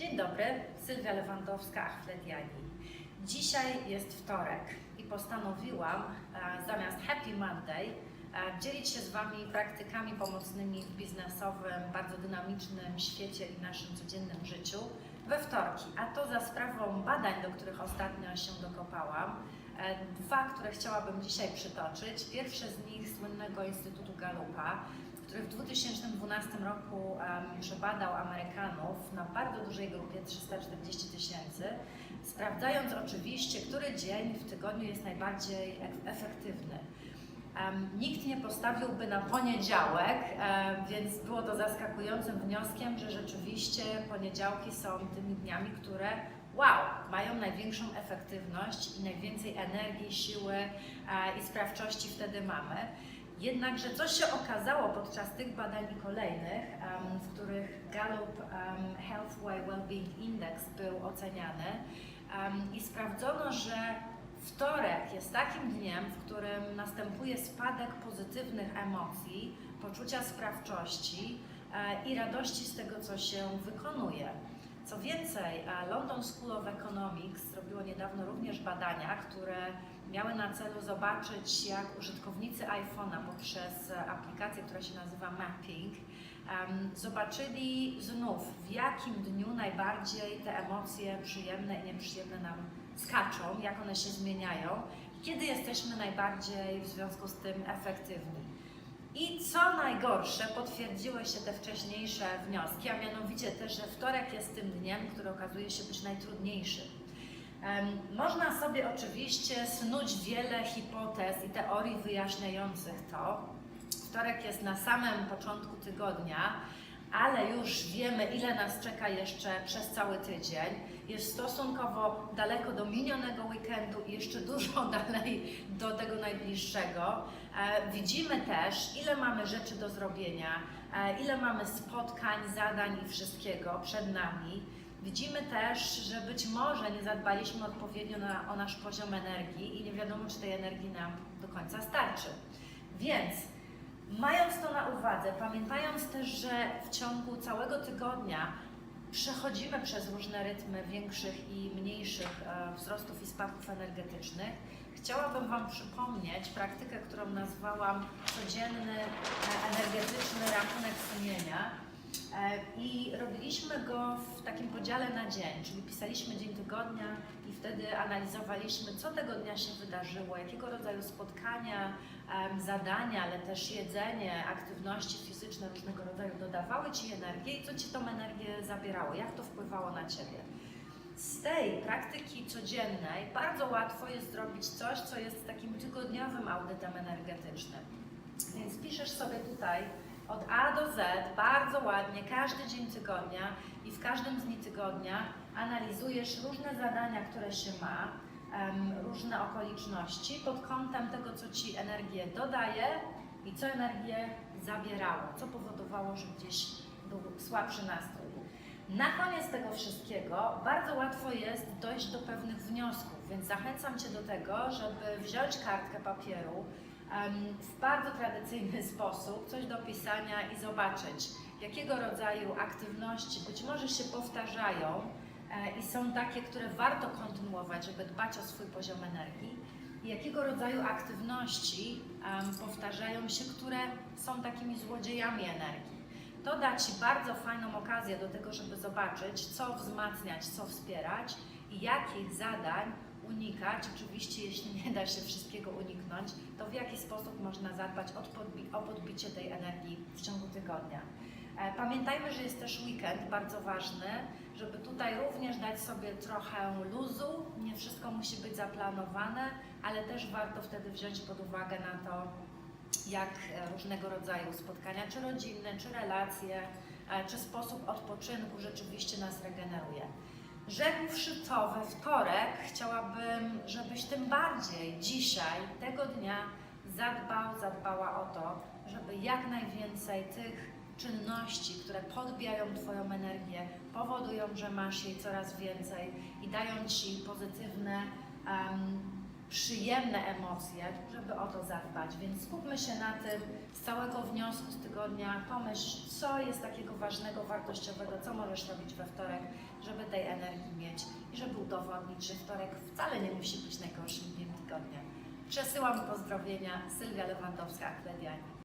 Dzień dobry, Sylwia Lewandowska, Achwlediani. Dzisiaj jest wtorek i postanowiłam e, zamiast Happy Monday e, dzielić się z Wami praktykami pomocnymi w biznesowym, bardzo dynamicznym świecie i naszym codziennym życiu we wtorki, a to za sprawą badań, do których ostatnio się dokopałam. E, Dwa, które chciałabym dzisiaj przytoczyć. Pierwsze z nich słynnego Instytutu Galupa, który w 2012 roku um, przebadał Amerykanów na bardzo dużej grupie 340 tysięcy, sprawdzając oczywiście, który dzień w tygodniu jest najbardziej ef- efektywny. Em, nikt nie postawiłby na poniedziałek, em, więc było to zaskakującym wnioskiem, że rzeczywiście poniedziałki są tymi dniami, które wow, mają największą efektywność i najwięcej energii, siły e, i sprawczości wtedy mamy. Jednakże coś się okazało podczas tych badań kolejnych, em, w których Gallup um, Healthway Wellbeing Index był oceniany em, i sprawdzono, że wtorek jest takim dniem, w którym następuje spadek pozytywnych emocji, poczucia sprawczości e, i radości z tego, co się wykonuje. Co więcej, e, London School of Economics zrobiło niedawno również badania, które miały na celu zobaczyć, jak użytkownicy iPhone'a poprzez e, aplikację, która się nazywa Mapping, em, zobaczyli znów, w jakim dniu najbardziej te emocje przyjemne i nieprzyjemne nam skaczą, jak one się zmieniają, kiedy jesteśmy najbardziej w związku z tym efektywni. I co najgorsze, potwierdziły się te wcześniejsze wnioski, a mianowicie też, że wtorek jest tym dniem, który okazuje się być najtrudniejszy. Można sobie oczywiście snuć wiele hipotez i teorii wyjaśniających to. Wtorek jest na samym początku tygodnia, ale już wiemy, ile nas czeka jeszcze przez cały tydzień. Jest stosunkowo daleko do minionego weekendu i jeszcze dużo dalej do tego najbliższego. E, widzimy też, ile mamy rzeczy do zrobienia, e, ile mamy spotkań, zadań i wszystkiego przed nami. Widzimy też, że być może nie zadbaliśmy odpowiednio na, o nasz poziom energii i nie wiadomo, czy tej energii nam do końca starczy. Więc Mając to na uwadze, pamiętając też, że w ciągu całego tygodnia przechodzimy przez różne rytmy większych i mniejszych e, wzrostów i spadków energetycznych, chciałabym Wam przypomnieć praktykę, którą nazwałam codzienny e, energetyczny rachunek sumienia. E, I robiliśmy go w takim podziale na dzień, czyli pisaliśmy dzień tygodnia i wtedy analizowaliśmy, co tego dnia się wydarzyło, jakiego rodzaju spotkania, zadania, ale też jedzenie, aktywności fizyczne różnego rodzaju dodawały Ci energię i co Ci tą energię zabierało, jak to wpływało na Ciebie. Z tej praktyki codziennej bardzo łatwo jest zrobić coś, co jest takim tygodniowym audytem energetycznym. Więc piszesz sobie tutaj od A do Z bardzo ładnie każdy dzień tygodnia i w każdym z dni tygodnia analizujesz różne zadania, które się ma, em, różne okoliczności pod kątem tego, co Ci energię dodaje i co energię zabierało, co powodowało, że gdzieś był słabszy nastrój. Na koniec tego wszystkiego bardzo łatwo jest dojść do pewnych wniosków, więc zachęcam Cię do tego, żeby wziąć kartkę papieru w bardzo tradycyjny sposób, coś do pisania i zobaczyć, jakiego rodzaju aktywności być może się powtarzają e, i są takie, które warto kontynuować, żeby dbać o swój poziom energii, i jakiego rodzaju aktywności powtarzają się, które są takimi złodziejami energii. To da Ci bardzo fajną okazję do tego, żeby zobaczyć, co wzmacniać, co wspierać i jakich zadań unikać. Oczywiście, jeśli nie da się wszystkiego uniknąć, to w jaki sposób można zadbać o podbicie tej energii w ciągu tygodnia. E, Pamiętajmy, że jest też weekend, bardzo ważny, żeby tutaj również dać sobie trochę luzu. Nie wszystko musi być zaplanowane, ale też warto wtedy wziąć pod uwagę na to, jak e, różnego rodzaju spotkania, czy rodzinne, czy relacje, e, czy sposób odpoczynku rzeczywiście nas regeneruje. Rzekłszy to we wtorek, chciałabym, żebyś tym bardziej dzisiaj, tego dnia, zadbał, zadbała o to, żeby jak najwięcej tych czynności, które podbijają Twoją energię, powodują, że masz jej coraz więcej i dają Ci pozytywne em, przyjemne emocje, żeby o to zadbać. Więc skupmy się na tym z całego wniosku z tygodnia. Pomyśl, co jest takiego ważnego, wartościowego, co możesz robić we wtorek, żeby tej energii mieć i żeby udowodnić, że wtorek wcale nie musi być najgorszym dniem tygodnia. Przesyłam pozdrowienia. Sylwia Lewandowska, Aklediani.